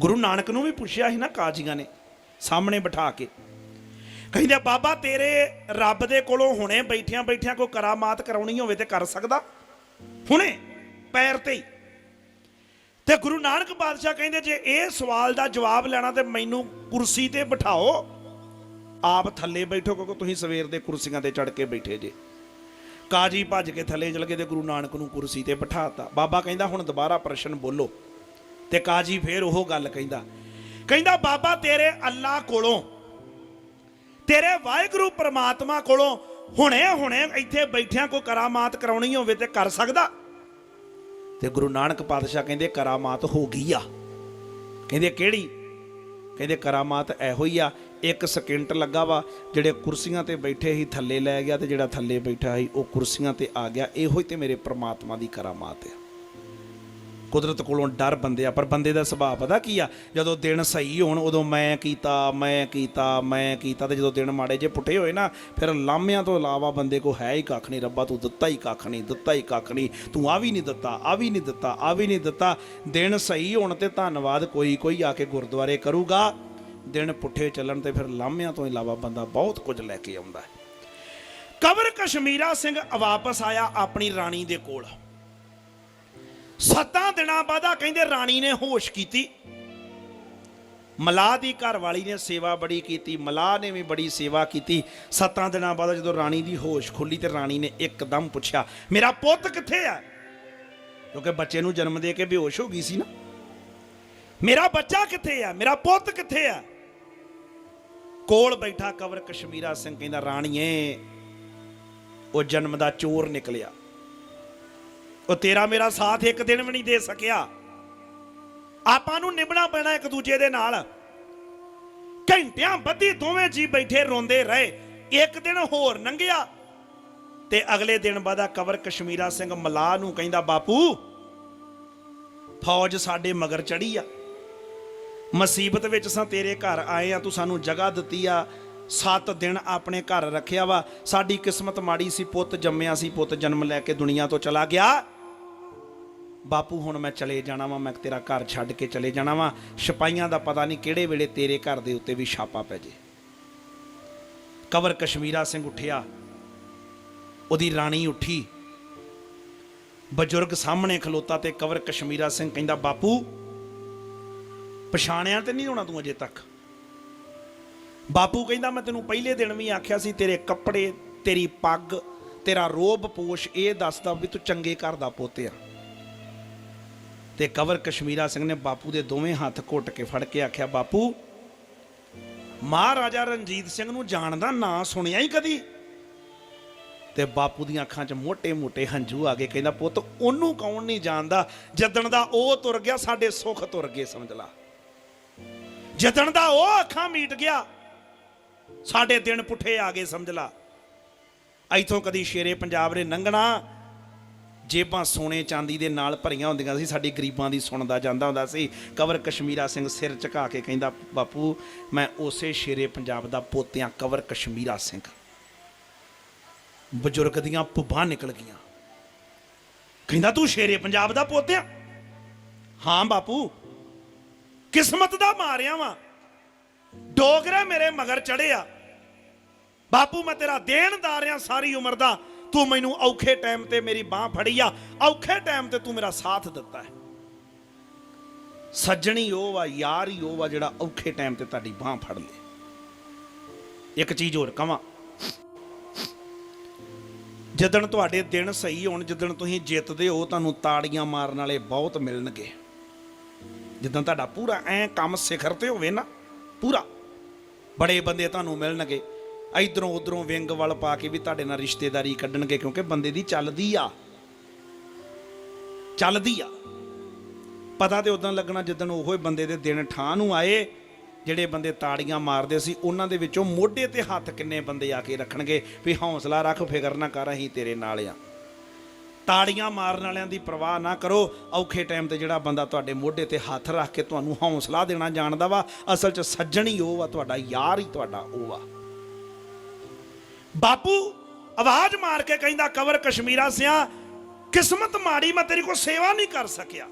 ਗੁਰੂ ਨਾਨਕ ਨੂੰ ਵੀ ਪੁੱਛਿਆ ਸੀ ਨਾ ਕਾਜ਼ੀਆਂ ਨੇ ਸਾਹਮਣੇ ਬਿਠਾ ਕੇ। ਕਹਿੰਦੇ ਬਾਬਾ, ਤੇਰੇ ਰੱਬ ਦੇ ਕੋਲੋਂ ਹੁਣੇ ਬੈਠਿਆਂ ਬੈਠਿਆਂ ਕੋਈ ਕਰਾਮਾਤ ਕਰਾਉਣੀ ਹੋਵੇ ਤੇ ਕਰ ਸਕਦਾ? ਹੁਣੇ, ਪੈਰ ਤੇ ਹੀ। ਤੇ ਗੁਰੂ ਨਾਨਕ ਪਾਤਸ਼ਾਹ ਕਹਿੰਦੇ, ਜੇ ਇਹ ਸਵਾਲ ਦਾ ਜਵਾਬ ਲੈਣਾ ਤੇ ਮੈਨੂੰ ਕੁਰਸੀ ਤੇ ਬਿਠਾਓ। ਆਪ ਥੱਲੇ ਬੈਠੋ, ਕਿਉਂਕਿ ਤੁਸੀਂ ਸਵੇਰ ਦੇ ਕੁਰਸੀਆਂ ਤੇ ਚੜ ਕੇ ਬੈਠੇ ਜੇ। ਕਾਜੀ ਭੱਜ ਕੇ ਥੱਲੇ ਚਲ ਗਏ ਤੇ ਗੁਰੂ ਨਾਨਕ ਨੂੰ ਕੁਰਸੀ ਤੇ ਬਿਠਾਤਾ। ਬਾਬਾ ਕਹਿੰਦਾ, ਹੁਣ ਦੁਬਾਰਾ ਪ੍ਰਸ਼ਨ ਬੋਲੋ। ਤੇ ਕਾਜੀ ਫੇਰ ਉਹ ਗੱਲ ਕਹਿੰਦਾ ਕਹਿੰਦਾ, ਬਾਬਾ ਤੇਰੇ ਅੱਲਾ ਕੋਲੋਂ, ਤੇਰੇ ਵਾਹਿਗੁਰੂ ਪ੍ਰਮਾਤਮਾ ਕੋਲੋਂ ਹੁਣੇ ਹੁਣੇ ਇੱਥੇ ਬੈਠਿਆਂ ਕੋਈ ਕਰਾਮਾਤ ਕਰਾਉਣੀ ਹੋਵੇ ਤੇ ਕਰ ਸਕਦਾ? ਤੇ ਗੁਰੂ ਨਾਨਕ ਪਾਤਸ਼ਾਹ ਕਹਿੰਦੇ, ਕਰਾਮਾਤ ਹੋ ਗਈ ਆ। ਕਹਿੰਦੇ, ਕਿਹੜੀ? ਕਹਿੰਦੇ, ਕਰਾਮਾਤ ਇਹੋ ਹੀ ਆ, ਇੱਕ ਸਕਿੰਟ ਲੱਗਾ ਵਾ, ਜਿਹੜੇ ਕੁਰਸੀਆਂ ਤੇ ਬੈਠੇ ਸੀ, ਥੱਲੇ ਲੈ ਗਿਆ ਤੇ ਜਿਹੜਾ ਥੱਲੇ ਬੈਠਾ ਸੀ, ਉਹ ਕੁਰਸੀਆਂ ਤੇ ਆ ਗਿਆ, ਇਹੋ ਹੀ ਤੇ ਮੇਰੇ ਪ੍ਰਮਾਤਮਾ ਦੀ ਕਰਾਮਾਤ ਆ। ਕੁਦਰਤ ਕੋਲੋਂ ਡਰ ਬੰਦੇ ਆ, ਪਰ ਬੰਦੇ ਦਾ ਸੁਭਾਅ ਪਤਾ ਕੀ ਆ? ਜਦੋਂ ਦਿਨ ਸਹੀ ਹੋਣ, ਉਦੋਂ ਮੈਂ ਕੀਤਾ ਮੈਂ ਕੀਤਾ ਮੈਂ ਕੀਤਾ ਤੇ ਜਦੋਂ ਦਿਨ ਮਾੜੇ ਜੇ ਪੁੱਠੇ ਹੋਏ ਨਾ, ਫਿਰ ਲਾਮਿਆਂ ਤੋਂ ਇਲਾਵਾ ਬੰਦੇ ਕੋ ਹੈ ਹੀ ਕੱਖ ਨਹੀਂ, ਰੱਬਾ ਤੂੰ ਦਿੱਤਾ ਹੀ ਕੱਖ ਨਹੀਂ, ਦਿੱਤਾ ਹੀ ਕੱਖ ਨਹੀਂ, ਤੂੰ ਆ ਵੀ ਨਹੀਂ ਦਿੱਤਾ, ਆ ਵੀ ਨਹੀਂ ਦਿੱਤਾ, ਆ ਵੀ ਨਹੀਂ ਦਿੱਤਾ। ਦਿਨ ਸਹੀ ਹੋਣ ਤੇ ਧੰਨਵਾਦ ਕੋਈ ਕੋਈ ਆ ਕੇ ਗੁਰਦੁਆਰੇ ਕਰੂਗਾ। ਦਿਨ ਪੁੱਠੇ ਚੱਲਣ ਤੇ ਫਿਰ ਲਾਮਿਆਂ ਤੋਂ ਇਲਾਵਾ ਬੰਦਾ ਬਹੁਤ ਕੁਝ ਲੈ ਕੇ ਆਉਂਦਾ ਹੈ। ਕਬਰ ਕਸ਼ਮੀਰਾ ਸਿੰਘ ਵਾਪਸ ਆਇਆ ਆਪਣੀ ਰਾਣੀ ਦੇ ਕੋਲ। ਸੱਤਾਂ ਦਿਨਾਂ ਬਾਅਦਾ ਕਹਿੰਦੇ ਰਾਣੀ ਨੇ ਹੋਸ਼ ਕੀਤੀ। ਮਲਾਹ ਦੀ ਘਰ ਵਾਲੀ ਨੇ ਸੇਵਾ ਬੜੀ ਕੀਤੀ, ਮਲਾਹ ਨੇ ਵੀ ਬੜੀ ਸੇਵਾ ਕੀਤੀ। ਸੱਤਾਂ ਦਿਨਾਂ ਬਾਅਦ ਜਦੋਂ ਰਾਣੀ ਦੀ ਹੋਸ਼ ਖੁੱਲੀ ਤੇ ਰਾਣੀ ਨੇ ਇੱਕਦਮ ਪੁੱਛਿਆ, ਮੇਰਾ ਪੁੱਤ ਕਿੱਥੇ ਆ? ਕਿਉਂਕਿ ਬੱਚੇ ਨੂੰ ਜਨਮ ਦੇ ਕੇ ਬੇਹੋਸ਼ ਹੋ ਗਈ ਸੀ ਨਾ। ਮੇਰਾ ਬੱਚਾ ਕਿੱਥੇ ਆ? ਮੇਰਾ ਪੁੱਤ ਕਿੱਥੇ ਆ? ਕੋਲ ਬੈਠਾ ਕਵਰ ਕਸ਼ਮੀਰਾ ਸਿੰਘ ਕਹਿੰਦਾ, ਰਾਣੀਏ, ਉਹ ਜਨਮ ਦਾ ਚੋਰ ਨਿਕਲਿਆ। ਉਹ ਤੇਰਾ ਮੇਰਾ ਸਾਥ ਇੱਕ ਦਿਨ ਵੀ ਨਹੀਂ ਦੇ ਸਕਿਆ। ਆਪਾਂ ਨੂੰ ਨਿਭਣਾ ਪੈਣਾ ਇੱਕ ਦੂਜੇ ਦੇ ਨਾਲ। ਘੰਟਿਆਂ ਬੱਧੀ ਦੋਵੇਂ ਜੀ ਬੈਠੇ ਰੋਂਦੇ ਰਹੇ। ਇੱਕ ਦਿਨ ਹੋਰ ਲੰਘਿਆ ਤੇ ਅਗਲੇ ਦਿਨ ਬਾਅਦਾ ਕਵਰ ਕਸ਼ਮੀਰਾ ਸਿੰਘ ਮਲਾਹ ਨੂੰ ਕਹਿੰਦਾ, ਬਾਪੂ, ਫੌਜ ਸਾਡੇ ਮਗਰ ਚੜੀ ਆ। ਮੁਸੀਬਤ ਵਿੱਚ ਸਾਂ ਤੇਰੇ ਘਰ ਆਏ ਆ, ਤੂੰ ਸਾਨੂੰ ਜਗ੍ਹਾ ਦਿੱਤੀ ਆ। ਸੱਤ ਦਿਨ ਆਪਣੇ ਘਰ ਰੱਖਿਆ ਵਾ। ਸਾਡੀ ਕਿਸਮਤ ਮਾੜੀ ਸੀ, ਪੁੱਤ ਜੰਮਿਆ ਸੀ, ਪੁੱਤ ਜਨਮ ਲੈ ਕੇ ਦੁਨੀਆ ਤੋਂ ਚਲਾ ਗਿਆ। ਬਾਪੂ, ਹੁਣ ਮੈਂ ਚਲੇ ਜਾਣਾ ਵਾਂ, ਮੈਂ ਤੇਰਾ ਘਰ ਛੱਡ ਕੇ ਚਲੇ ਜਾਣਾ ਵਾਂ। ਸਿਪਾਈਆਂ ਦਾ ਪਤਾ ਨਹੀਂ ਕਿਹੜੇ ਵੇਲੇ ਤੇਰੇ ਘਰ ਦੇ ਉੱਤੇ ਵੀ ਛਾਪਾ ਪੈ ਜੇ। ਕਵਰ ਕਸ਼ਮੀਰਾ ਸਿੰਘ ਉੱਠਿਆ। ਉਹਦੀ ਰਾਣੀ ਉੱਠੀ। ਬਜ਼ੁਰਗ ਸਾਹਮਣੇ ਖਲੋਤਾ ਤੇ ਕਵਰ ਕਸ਼ਮੀਰਾ ਸਿੰਘ ਕਹਿੰਦਾ, ਬਾਪੂ, ਪਛਾਣਿਆ ਤੇ ਨਹੀਂ ਹੋਣਾ ਤੂੰ ਅਜੇ ਤੱਕ? ਬਾਪੂ ਕਹਿੰਦਾ, ਮੈਂ ਤੈਨੂੰ ਪਹਿਲੇ ਦਿਨ ਵੀ ਆਖਿਆ ਸੀ, ਤੇਰੇ ਕੱਪੜੇ, ਤੇਰੀ ਪੱਗ, ਤੇਰਾ ਰੋਬ ਪੋਸ਼ ਇਹ ਦੱਸਦਾ ਵੀ ਤੂੰ ਚੰਗੇ ਘਰ ਦਾ ਪੋਤੇ ਆ। ਤੇ ਕਵਰ ਕਸ਼ਮੀਰਾ ਸਿੰਘ ਨੇ ਬਾਪੂ ਦੇ ਦੋਵੇਂ ਹੱਥ ਘੁੱਟ ਕੇ ਫੜ ਕੇ ਆਖਿਆ, ਬਾਪੂ, ਮਹਾਰਾਜਾ ਰਣਜੀਤ ਸਿੰਘ ਨੂੰ ਜਾਣ ਦਾ ਨਾਂ ਸੁਣਿਆ ਹੀ ਕਦੀ? ਤੇ ਬਾਪੂ ਦੀਆਂ ਅੱਖਾਂ 'ਚ ਮੋٹے-ਮੋٹے ਹੰਝੂ ਆ ਗਏ, ਕਹਿੰਦਾ, ਪੁੱਤ, ਉਹਨੂੰ ਕੌਣ ਨਹੀਂ ਜਾਣਦਾ? ਜਦਣ ਦਾ ਉਹ ਤੁਰ ਗਿਆ, ਸਾਡੇ ਸੁੱਖ ਤੁਰ ਗਏ, ਸਮਝ ਲਾ। ਜਦਣ ਦਾ ਉਹ ਅੱਖਾਂ ਮੀਟ ਗਿਆ, ਸਾਡੇ ਦਿਨ ਪੁੱਠੇ ਆ ਗਏ, ਸਮਝ ਲਾ। ਇੱਥੋਂ ਕਦੀ ਸ਼ੇਰੇ ਪੰਜਾਬ ਰੇ ਨੰਗਣਾ ਜੇਬਾਂ ਸੋਨੇ ਚਾਂਦੀ ਦੇ ਨਾਲ ਭਰੀਆਂ ਹੁੰਦੀਆਂ ਸੀ, ਸਾਡੀ ਗਰੀਬਾਂ ਦੀ ਸੁਣਦਾ ਜਾਂਦਾ ਹੁੰਦਾ ਸੀ। ਕਵਰ ਕਸ਼ਮੀਰਾ ਸਿੰਘ ਸਿਰ ਝੁਕਾ ਕੇ ਕਹਿੰਦਾ, ਬਾਪੂ, ਮੈਂ ਉਸੇ ਸ਼ੇਰੇ ਪੰਜਾਬ ਦਾ ਪੋਤਿਆਂ ਕਵਰ ਕਸ਼ਮੀਰਾ ਸਿੰਘ। ਬਜ਼ੁਰਗ ਦੀਆਂ ਪੁੱਬਾਂ ਨਿਕਲ ਗਈਆਂ। ਕਹਿੰਦਾ, ਤੂੰ ਸ਼ੇਰੇ ਪੰਜਾਬ ਦਾ ਪੋਤਿਆ ਹਾਂ ਬਾਪੂ। ਕਿਸਮਤ ਦਾ ਮਾਰਿਆ ਵਾਂ। ਡੋਗਰੇ ਮੇਰੇ ਮਗਰ ਚੜਿਆ ਬਾਪੂ, ਮੈਂ ਤੇਰਾ ਦੇਣਦਾਰ ਆ, ਸਾਰੀ ਉਮਰ ਦਾ। ਤੂੰ ਮੈਨੂੰ ਔਖੇ ਟਾਈਮ ਤੇ ਮੇਰੀ ਬਾਹ ਫੜੀ ਆ। ਔਖੇ ਟਾਈਮ ਤੇ ਤੂੰ ਮੇਰਾ ਸਾਥ ਦਿੱਤਾ ਹੈ। ਸੱਜਣੀ ਉਹ ਵਾ ਯਾਰ ਹੀ ਉਹ ਵਾ ਜਿਹੜਾ ਔਖੇ ਟਾਈਮ ਤੇ ਤੁਹਾਡੀ ਬਾਹ ਫੜ ਲੇ। ਇੱਕ ਚੀਜ਼ ਹੋਰ ਕਵਾਂ ਜਦੋਂ ਤੁਹਾਡੇ ਦਿਨ ਸਹੀ ਹੋਣ ਜਦੋਂ ਤੁਸੀਂ ਜਿੱਤਦੇ ਹੋ, ਤੁਹਾਨੂੰ ਤਾੜੀਆਂ ਮਾਰਨ ਵਾਲੇ ਬਹੁਤ ਮਿਲਣਗੇ। ਜਦੋਂ ਤੁਹਾਡਾ ਪੂਰਾ ਐ ਕੰਮ ਸਿਖਰ ਤੇ ਹੋਵੇ ਨਾ, ਪੂਰਾ। ਬੜੇ ਬੰਦੇ ਤੁਹਾਨੂੰ ਮਿਲਣਗੇ। ਇਧਰੋਂ ਉਧਰੋਂ ਵਿੰਗ ਵੱਲ ਪਾ ਕੇ ਵੀ ਤੁਹਾਡੇ ਨਾਲ ਰਿਸ਼ਤੇਦਾਰੀ ਕੱਢਣਗੇ, ਕਿਉਂਕਿ ਬੰਦੇ ਦੀ ਚੱਲਦੀ ਆ। ਚੱਲਦੀ ਆ। ਪਤਾ ਤੇ ਉਦੋਂ ਲੱਗਣਾ ਜਦੋਂ ਉਹ ਹੀ ਬੰਦੇ ਦੇ ਦਿਨ ਠਾਂ ਨੂੰ ਆਏ, ਜਿਹੜੇ ਬੰਦੇ ਤਾੜੀਆਂ ਮਾਰਦੇ ਸੀ, ਉਹਨਾਂ ਦੇ ਵਿੱਚੋਂ ਮੋਢੇ ਤੇ ਹੱਥ ਕਿੰਨੇ ਬੰਦੇ ਆ ਕੇ ਰੱਖਣਗੇ ਵੀ ਹੌਸਲਾ ਰੱਖ, ਫਿਕਰ ਨਾ ਕਰ, ਅਸੀਂ ਤੇਰੇ ਨਾਲ ਆ। ਤਾੜੀਆਂ ਮਾਰਨ ਵਾਲਿਆਂ ਦੀ ਪਰਵਾਹ ਨਾ ਕਰੋ। ਔਖੇ ਟਾਈਮ ਤੇ ਜਿਹੜਾ ਬੰਦਾ ਤੁਹਾਡੇ ਮੋਢੇ ਤੇ ਹੱਥ ਰੱਖ ਕੇ ਤੁਹਾਨੂੰ ਹੌਸਲਾ ਦੇਣਾ ਜਾਣਦਾ ਵਾ, ਅਸਲ 'ਚ ਸੱਜਣ ਹੀ ਉਹ ਆ, ਤੁਹਾਡਾ ਯਾਰ ਹੀ ਤੁਹਾਡਾ ਉਹ ਆ। ਬਾਪੂ, ਆਵਾਜ਼ ਮਾਰ ਕੇ ਕਹਿੰਦਾ, ਕਵਰ ਕਸ਼ਮੀਰਾ ਸਿਆ, ਕਿਸਮਤ ਮਾੜੀ, ਮੈਂ ਤੇਰੀ ਕੋ ਸੇਵਾ ਨਹੀਂ ਕਰ ਸਕਿਆ।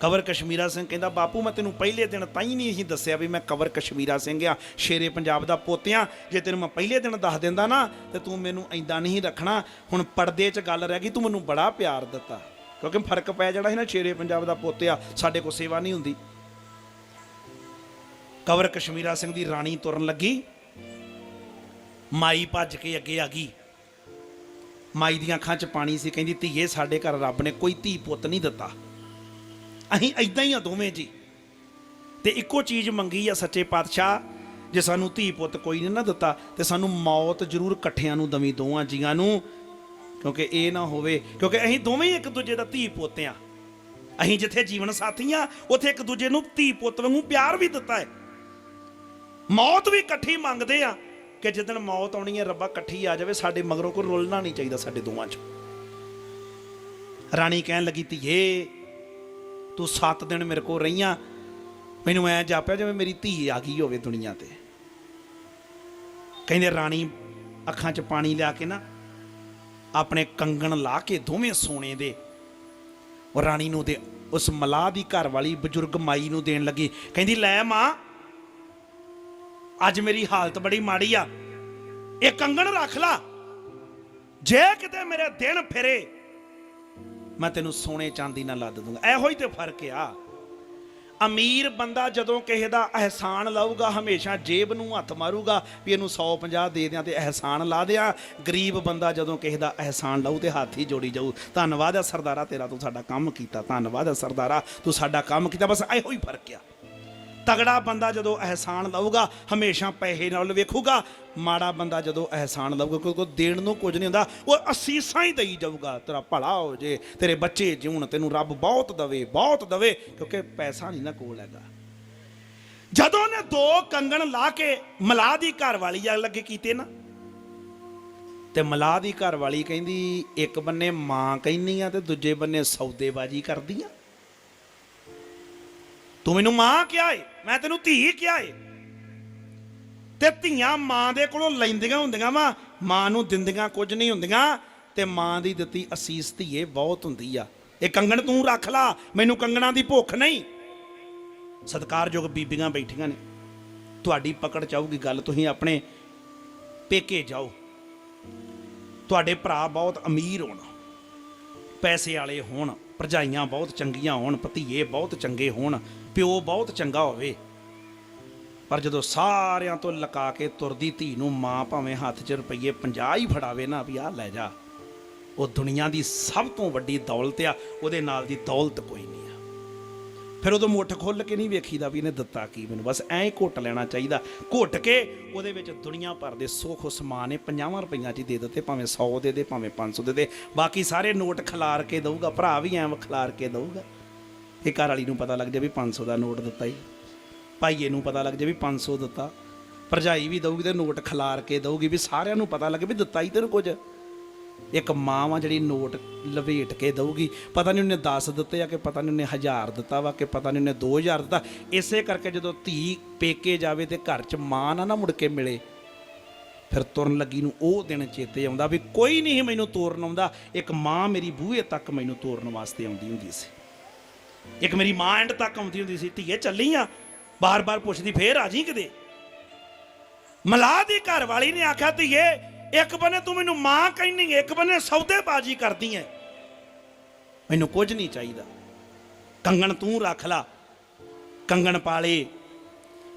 ਕਵਰ ਕਸ਼ਮੀਰਾ ਸਿੰਘ ਕਹਿੰਦਾ, ਬਾਪੂ, ਮੈਂ ਤੈਨੂੰ ਪਹਿਲੇ ਦਿਨ ਤਾਂ ਹੀ ਨਹੀਂ ਇਹੀ ਦੱਸਿਆ ਵੀ ਮੈਂ ਕਵਰ ਕਸ਼ਮੀਰਾ ਸਿੰਘ ਆ ਸ਼ੇਰੇ ਪੰਜਾਬ ਦਾ ਪੋਤਿਆਂ, ਜੇ ਤੈਨੂੰ ਮੈਂ ਪਹਿਲੇ ਦਿਨ ਦੱਸ ਦਿੰਦਾ ਨਾ, ਤੇ ਤੂੰ ਮੈਨੂੰ ਐਂਦਾ ਨਹੀਂ ਰੱਖਣਾ। ਹੁਣ ਪਰਦੇ 'ਚ ਗੱਲ ਰਹਿ ਗਈ, ਤੂੰ ਮੈਨੂੰ ਬੜਾ ਪਿਆਰ ਦਿੱਤਾ। ਕਿਉਂਕਿ ਫ਼ਰਕ ਪੈ ਜਾਣਾ ਸੀ ਨਾ ਸ਼ੇਰੇ ਪੰਜਾਬ ਦਾ ਪੋਤਿਆ, ਸਾਡੇ ਕੋਲ ਸੇਵਾ ਨਹੀਂ ਹੁੰਦੀ। ਕਵਰ ਕਸ਼ਮੀਰਾ ਸਿੰਘ ਦੀ ਰਾਣੀ ਤੁਰਨ ਲੱਗੀ। ਮਾਈ ਭੱਜ ਕੇ ਅੱਗੇ ਆ ਗਈ। ਮਾਈ ਦੀਆਂ ਅੱਖਾਂ 'ਚ ਪਾਣੀ ਸੀ, ਕਹਿੰਦੀ, ਧੀਏ, ਸਾਡੇ ਘਰ ਰੱਬ ਨੇ ਕੋਈ ਧੀ ਪੁੱਤ ਨਹੀਂ ਦਿੱਤਾ। ਅਸੀਂ ਐਦਾਂ ਹੀ ਆ ਦੋਵੇਂ ਜੀ। ਤੇ ਇੱਕੋ ਚੀਜ਼ ਮੰਗੀ ਆ ਸੱਚੇ ਪਾਤਸ਼ਾਹ, ਜੇ ਸਾਨੂੰ ਧੀ ਪੁੱਤ ਕੋਈ ਨਹੀਂ ਨਾ ਦਿੱਤਾ, ਤੇ ਸਾਨੂੰ ਮੌਤ ਜ਼ਰੂਰ ਇਕੱਠਿਆਂ ਨੂੰ ਦਵੀਂ ਦੋਵਾਂ ਜੀਆਂ ਨੂੰ। ਕਿਉਂਕਿ ਇਹ ਨਾ ਹੋਵੇ, ਕਿਉਂਕਿ ਅਸੀਂ ਦੋਵੇਂ ਇੱਕ ਦੂਜੇ ਦਾ ਧੀ ਪੁੱਤ ਆ। ਅਸੀਂ ਜਿੱਥੇ ਜੀਵਨ ਸਾਥੀ ਆ, ਉੱਥੇ ਇੱਕ ਦੂਜੇ ਨੂੰ ਧੀ ਪੁੱਤ ਵਾਂਗੂ ਪਿਆਰ ਵੀ ਦਿੱਤਾ ਹੈ। ਮੌਤ ਵੀ ਇਕੱਠੀ ਮੰਗਦੇ ਆ। ਕਿ ਜਿੱਦਣ ਮੌਤ ਆਉਣੀ ਹੈ, ਰੱਬਾ ਇਕੱਠੀ ਆ ਜਾਵੇ, ਸਾਡੇ ਮਗਰੋਂ ਕੋਈ ਰੁਲਣਾ ਨਹੀਂ ਚਾਹੀਦਾ ਸਾਡੇ ਦੋਵਾਂ 'ਚ। ਰਾਣੀ ਕਹਿਣ ਲੱਗੀ, ਧੀਏ, ਤੂੰ 7 ਦਿਨ ਮੇਰੇ ਕੋਲ ਰਹੀਆਂ। ਮੈਨੂੰ ਐ ਜਾਪਿਆ ਜਿਵੇਂ ਮੇਰੀ ਧੀ ਆ ਗਈ ਹੋਵੇ ਦੁਨੀਆ ਤੇ। ਕਹਿੰਦੇ ਰਾਣੀ ਅੱਖਾਂ 'ਚ ਪਾਣੀ ਲਿਆ ਕੇ ਨਾ ਆਪਣੇ ਕੰਗਣ ਲਾ ਕੇ ਦੋਵੇਂ ਸੋਨੇ ਦੇ। ਉਹ ਰਾਣੀ ਨੂੰ ਦੇ ਉਸ ਮਲਾਹ ਦੀ ਘਰ ਵਾਲੀ ਬਜ਼ੁਰਗ ਮਾਈ ਨੂੰ ਦੇਣ ਲੱਗੀ। ਕਹਿੰਦੀ, ਲੈ ਮਾਂ ਅੱਜ ਮੇਰੀ ਹਾਲਤ ਬੜੀ ਮਾੜੀ ਆ। ਇਹ ਕੰਗਣ ਰੱਖ ਲਾ। ਜੇ ਕਿਤੇ ਮੇਰੇ ਦਿਨ ਫਿਰੇ, ਮੈਂ ਤੈਨੂੰ ਸੋਨੇ ਚਾਂਦੀ ਨਾਲ ਲੱਦ ਦੂੰਗਾ। ਇਹੋ ਹੀ ਤੇ ਫ਼ਰਕ ਆ। ਅਮੀਰ ਬੰਦਾ ਜਦੋਂ ਕਿਸੇ ਦਾ ਅਹਿਸਾਨ ਲਾਊਗਾ, ਹਮੇਸ਼ਾ ਜੇਬ ਨੂੰ ਹੱਥ ਮਾਰੂਗਾ ਵੀ ਇਹਨੂੰ 150 ਦੇ ਦਿਆਂ ਤੇ ਅਹਿਸਾਨ ਲਾ ਦਿਆਂ। ਗਰੀਬ ਬੰਦਾ ਜਦੋਂ ਕਿਸੇ ਦਾ ਅਹਿਸਾਨ ਲਾਊ ਤੇ ਹੱਥ ਹੀ ਜੋੜੀ ਜਾਊ, ਧੰਨਵਾਦ ਆ ਸਰਦਾਰਾ ਤੇਰਾ ਤੂੰ ਸਾਡਾ ਕੰਮ ਕੀਤਾ, ਧੰਨਵਾਦ ਹੈ ਸਰਦਾਰਾ ਤੂੰ ਸਾਡਾ ਕੰਮ ਕੀਤਾ। ਬਸ ਇਹੋ ਹੀ ਫ਼ਰਕ ਆ। ਤਗੜਾ ਬੰਦਾ ਜਦੋਂ ਅਹਿਸਾਨ ਲਊਗਾ, ਹਮੇਸ਼ਾ ਪੈਸੇ ਨਾਲ ਵੇਖੂਗਾ। ਮਾੜਾ ਬੰਦਾ ਜਦੋਂ ਅਹਿਸਾਨ ਲਊਗਾ, ਕਿਉਂਕਿ ਕੋ ਦੇਣ ਨੂੰ ਕੁਝ ਨਹੀਂ ਹੁੰਦਾ, ਉਹ ਅਸੀਸਾਂ ਹੀ ਦੇਈ ਜਾਊਗਾ। ਤੇਰਾ ਭਲਾ ਹੋ ਜੇ, ਤੇਰੇ ਬੱਚੇ ਜਿਉਣ, ਤੈਨੂੰ ਰੱਬ ਬਹੁਤ ਦਵੇ ਬਹੁਤ ਦਵੇ, ਕਿਉਂਕਿ ਪੈਸਾ ਨਹੀਂ ਨਾ ਕੋਲ ਹੈਗਾ। ਜਦੋਂ ਨੇ ਦੋ ਕੰਗਣ ਲਾ ਕੇ ਮਲਾਹ ਦੀ ਘਰ ਵਾਲੀ ਲੱਗੇ ਕੀਤੇ ਨਾ, ਤੇ ਮਲਾਹ ਦੀ ਘਰ ਵਾਲੀ ਕਹਿੰਦੀ, ਇੱਕ ਬੰਨੇ ਮਾਂ ਕਹਿੰਦੀ ਆ ਤੇ ਦੂਜੇ ਬੰਨੇ ਸੌਦੇਬਾਜੀ ਕਰਦੀ ਆ। ਤੂੰ ਮੈਨੂੰ ਮਾਂ ਕਿਹਾ ਏ, ਮੈਂ ਤੈਨੂੰ ਧੀ ਕਿਹਾ ਏ। ਤੇ ਧੀਆਂ ਮਾਂ ਦੇ ਕੋਲੋਂ ਲੈਂਦੀਆਂ ਹੁੰਦੀਆਂ ਵਾ, ਮਾਂ ਨੂੰ ਦਿੰਦੀਆਂ ਕੁਝ ਨਹੀਂ ਹੁੰਦੀਆਂ, ਤੇ ਮਾਂ ਦੀ ਦਿੱਤੀ ਅਸੀਸ ਧੀਏ ਬਹੁਤ ਹੁੰਦੀ ਆ। ਇਹ ਕੰਗਣ ਤੂੰ ਰੱਖ ਲਾ, ਮੈਨੂੰ ਕੰਗਣਾ ਦੀ ਭੁੱਖ ਨਹੀਂ। ਸਤਿਕਾਰਯੋਗ ਬੀਬੀਆਂ ਬੈਠੀਆਂ ਨੇ, ਤੁਹਾਡੀ ਪਕੜ ਚਾਹੂਗੀ ਗੱਲ, ਤੁਸੀਂ ਆਪਣੇ ਪੇਕੇ ਜਾਓ। ਤੁਹਾਡੇ ਭਰਾ ਬਹੁਤ ਅਮੀਰ ਹੋਣ, ਪੈਸੇ ਵਾਲੇ ਹੋਣ, ਭਰਜਾਈਆਂ ਬਹੁਤ ਚੰਗੀਆਂ ਹੋਣ, ਭਤੀਏ ਬਹੁਤ ਚੰਗੇ ਹੋਣ ਪਿਓ ਬਹੁਤ ਚੰਗਾ ਹੋਵੇ। ਪਰ ਜਦੋਂ ਸਾਰਿਆਂ ਤੋਂ ਲਕਾ ਕੇ ਤੁਰਦੀ ਧੀ ਨੂੰ ਮਾਂ ਭਾਵੇਂ ਹੱਥ 'ਚ ਰੁਪਈਏ 50 ਹੀ ਫੜਾਵੇ ਨਾ ਵੀ ਆਹ ਲੈ ਜਾ। ਉਹ ਦੁਨੀਆ ਦੀ ਸਭ ਤੋਂ ਵੱਡੀ ਦੌਲਤ ਆ, ਉਹਦੇ ਨਾਲ ਦੀ ਦੌਲਤ ਕੋਈ ਨਹੀਂ ਆ। ਫਿਰ ਉਦੋਂ ਮੁੱਠ ਖੁੱਲ ਕੇ ਨਹੀਂ ਵੇਖੀਦਾ ਵੀ ਇਹਨੇ ਦਿੱਤਾ ਕੀ ਮੈਨੂੰ। ਬਸ ਐਂ ਹੀ ਘੁੱਟ ਲੈਣਾ ਚਾਹੀਦਾ। ਘੁੱਟ ਕੇ ਉਹਦੇ ਵਿੱਚ ਦੁਨੀਆ ਭਰ ਦੇ ਸੁੱਖ ਸਮਾਨ ਨੇ 50 ਰੁਪਈਆਂ 'ਚ ਹੀ ਦੇ ਦਿੱਤੇ, ਭਾਵੇਂ 100 ਦੇ ਦੇ, ਭਾਵੇਂ 500 ਦੇ ਦੇ। ਬਾਕੀ ਸਾਰੇ ਨੋਟ ਖਿਲਾਰ ਕੇ ਦਊਗਾ, ਭਰਾ ਵੀ ਐਂ ਖਿਲਾਰ ਕੇ ਦਊਗਾ। ਇਹ ਘਰ ਵਾਲੀ ਨੂੰ ਪਤਾ ਲੱਗ ਜਾ ਵੀ 500 ਦਾ ਨੋਟ ਦਿੱਤਾ ਹੀ ਭਾਈਏ ਨੂੰ ਪਤਾ ਲੱਗ ਜਾ ਵੀ 500 ਦਿੱਤਾ। ਭਰਜਾਈ ਵੀ ਦਊਗੀ ਤੇ ਨੋਟ ਖਿਲਾਰ ਕੇ ਦਊਗੀ ਵੀ ਸਾਰਿਆਂ ਨੂੰ ਪਤਾ ਲੱਗੇ ਵੀ ਦਿੱਤਾ ਹੀ ਤੈਨੂੰ ਕੁਝ। ਇੱਕ ਮਾਂ ਵਾ ਜਿਹੜੀ ਨੋਟ ਲਵੇਟ ਕੇ ਦਊਗੀ, ਪਤਾ ਨਹੀਂ ਉਹਨੇ 10 ਦਿੱਤੇ ਆ ਕਿ ਪਤਾ ਨਹੀਂ ਉਹਨੇ 1000 ਦਿੱਤਾ ਵਾ ਕਿ ਪਤਾ ਨਹੀਂ ਉਹਨੇ 2000 ਦਿੱਤਾ। ਇਸੇ ਕਰਕੇ ਜਦੋਂ ਧੀ ਪੇਕੇ ਜਾਵੇ ਤੇ ਘਰ 'ਚ ਮਾਂ ਨਾ ਨਾ ਮੁੜ ਕੇ ਮਿਲੇ, ਫਿਰ ਤੁਰਨ ਲੱਗੀ ਨੂੰ ਉਹ ਦਿਨ ਚੇਤੇ ਆਉਂਦਾ ਵੀ ਕੋਈ ਨਹੀਂ ਮੈਨੂੰ ਤੋਰਨ ਆਉਂਦਾ। ਇੱਕ ਮਾਂ ਮੇਰੀ ਬੂਹੇ ਤੱਕ ਮੈਨੂੰ ਤੋਰਨ ਵਾਸਤੇ ਆਉਂਦੀ ਹੁੰਦੀ ਸੀ। ਇੱਕ ਮੇਰੀ ਮਾਂ ਐਂਡ ਤੱਕ ਆਉਂਦੀ ਹੁੰਦੀ ਸੀ, ਧੀਏ ਚੱਲੀ ਆ, ਬਾਰ-ਬਾਰ ਪੁੱਛਦੀ, ਫੇਰ ਆ ਜੀ ਕਿਤੇ? ਮਲਾਹ ਦੀ ਘਰ ਵਾਲੀ ਨੇ ਆਖਿਆ, ਧੀਏ, ਇੱਕ ਬੰਨੇ ਤੂੰ ਮੈਨੂੰ ਮਾਂ ਕਹਿੰਦੀ ਇੱਕ ਬੰਨੇ ਸੌਦੇਬਾਜ਼ੀ ਕਰਦੀ ਐ ਮੈਨੂੰ ਕੁਝ ਨਹੀਂ ਚਾਹੀਦਾ। ਕੰਗਣ ਤੂੰ ਰੱਖ ਲਾ। ਕੰਗਣ ਪਾਲੇ।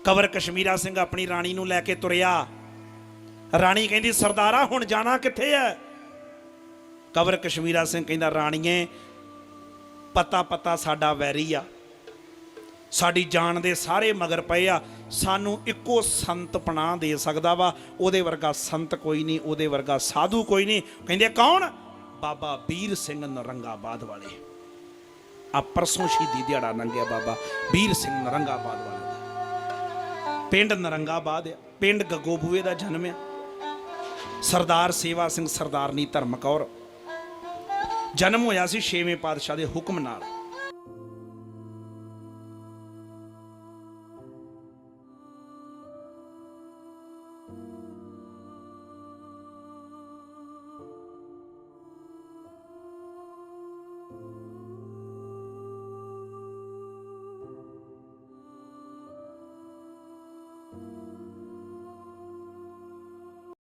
ਕਵਰ ਕਸ਼ਮੀਰਾ ਸਿੰਘ ਆਪਣੀ ਰਾਣੀ ਨੂੰ ਲੈ ਕੇ ਤੁਰਿਆ। ਰਾਣੀ ਕਹਿੰਦੀ, ਸਰਦਾਰਾ ਹੁਣ ਜਾਣਾ ਕਿੱਥੇ ਐ? ਕਵਰ ਕਸ਼ਮੀਰਾ ਸਿੰਘ ਕਹਿੰਦਾ, ਰਾਣੀਏ ਪਤਾ ਪਤਾ ਸਾਡਾ ਵੈਰੀ ਆ। ਸਾਡੀ ਜਾਨ ਦੇ ਸਾਰੇ ਮਗਰ ਪਏ ਆ। ਸਾਨੂੰ ਇੱਕੋ ਸੰਤ ਪਨਾਹ ਦੇ ਸਕਦਾ ਵਾ। ਉਹਦੇ ਵਰਗਾ ਸੰਤ ਕੋਈ ਨਹੀਂ, ਉਹਦੇ ਵਰਗਾ ਸਾਧੂ ਕੋਈ ਨਹੀਂ। ਕਹਿੰਦੇ ਕੌਣ? ਬਾਬਾ ਵੀਰ ਸਿੰਘ ਨਰੰਗਾਬਾਦ ਵਾਲੇ। ਆ ਪਰਸੋਂ ਸ਼ਹੀਦੀ ਦਿਹਾੜਾ ਲੰਘਿਆ ਬਾਬਾ ਵੀਰ ਸਿੰਘ ਨਰੰਗਾਬਾਦ ਵਾਲੇ ਦਾ। ਪਿੰਡ ਨਰੰਗਾਬਾਦ ਆ। ਪਿੰਡ ਗਗੋਬੂਏ ਦਾ ਜਨਮ ਆ। ਸਰਦਾਰ ਸੇਵਾ ਸਿੰਘ ਸਰਦਾਰਨੀ ਧਰਮ ਕੌਰ ਜਨਮ ਹੋਇਆ ਸੀ ਛੇਵੇਂ ਪਾਤਸ਼ਾਹ ਦੇ ਹੁਕਮ ਨਾਲ।